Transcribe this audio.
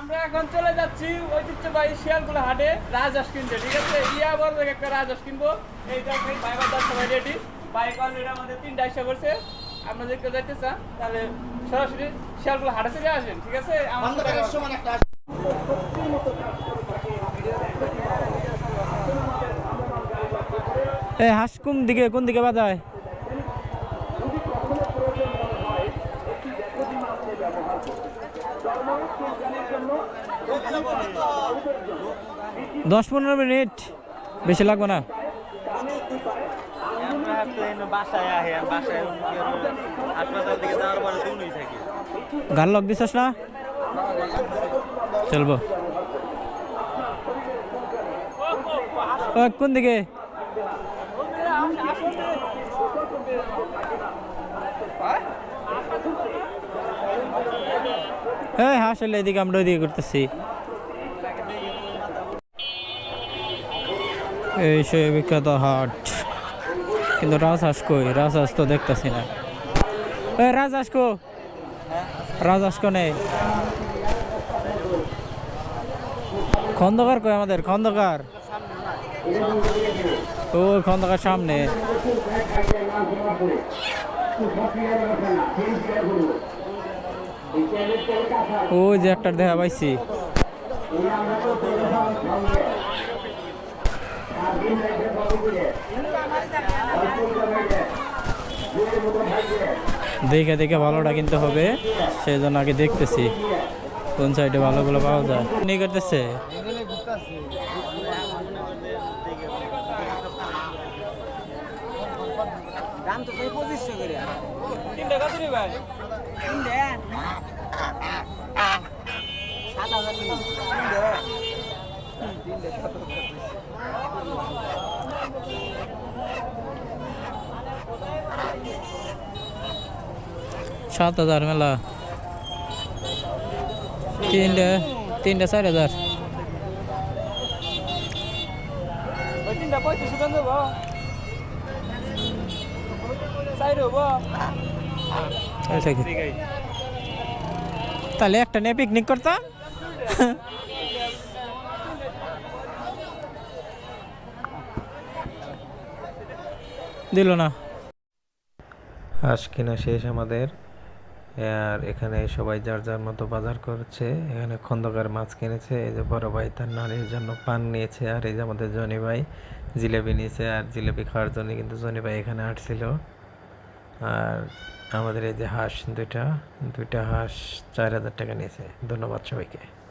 আমরা এখন চলে যাচ্ছি ঐতিহ্যবাহী শিয়ালগুলো হাটে রাজহাঁস কিনতে ঠিক আছে? ইয়া বড় দেখে একটা রাজহাঁস কিনবো। এই দেখেন ভাই বাজার সবাই রেডি বাইক অলরেডি আমাদের তিনটা ইসা করছে আপনাদের কেউ যাইতে চান তাহলে সরাসরি শিয়ালগুলো হাটে চলে আসেন ঠিক আছে? সাথে এই হাঁস কোন দিকে কোন দিকে বাজায়? দশ পনেরো মিনিট। বেশি লাগবে না? গাল লক দিছস না? চলবো। কোন দিকে? হ্যাঁ হাঁস হলে এদিকে আমরা ওইদিকে করতেছি এই সেই বিখ্যাত হাট। কিন্তু রাজহাঁস কই? রাজহাঁস তো দেখতেছি না। এই, রাজহাঁস কো? রাজহাঁস কো নেই। খন্দকার কই আমাদের? খন্দকার? ও, খন্দকার সামনে। ও যে একটা দেখা পাইছি। দেখে দেখে ভালোটা কিনতে হবে সেই জন্য আগে দেখতেছি কোন সাইডে ভালোগুলো পাওয়া যায়। নিয়ে করতেছে? দাম তো সেই পঁচিশশো করে। তিনটা কত রে ভাই সাত হাজার সাত হাজার মেলা। তিনটে তিনটে চার হাজার। ওই তিনটা পঁয়ত্রিশ দেবো। তাহলে একটা নিয়ে পিকনিক করতাম দিল না। হাঁস কেনা শেষ আমাদের। আর এখানে সবাই যার যার মতো বাজার করছে এখানে খন্দকার মাছ কিনেছে এই যে বড় ভাই তার নারীর জন্য পান নিয়েছে আর এই যে আমাদের জনি ভাই জিলেবি নিয়েছে আর জিলেবি খাওয়ার জন্য কিন্তু জনি ভাই এখানে আসছিল। আর আমাদের এই যে হাঁস দুইটা দুইটা হাঁস চার হাজার টাকা নিয়েছে। ধন্যবাদ সবাইকে।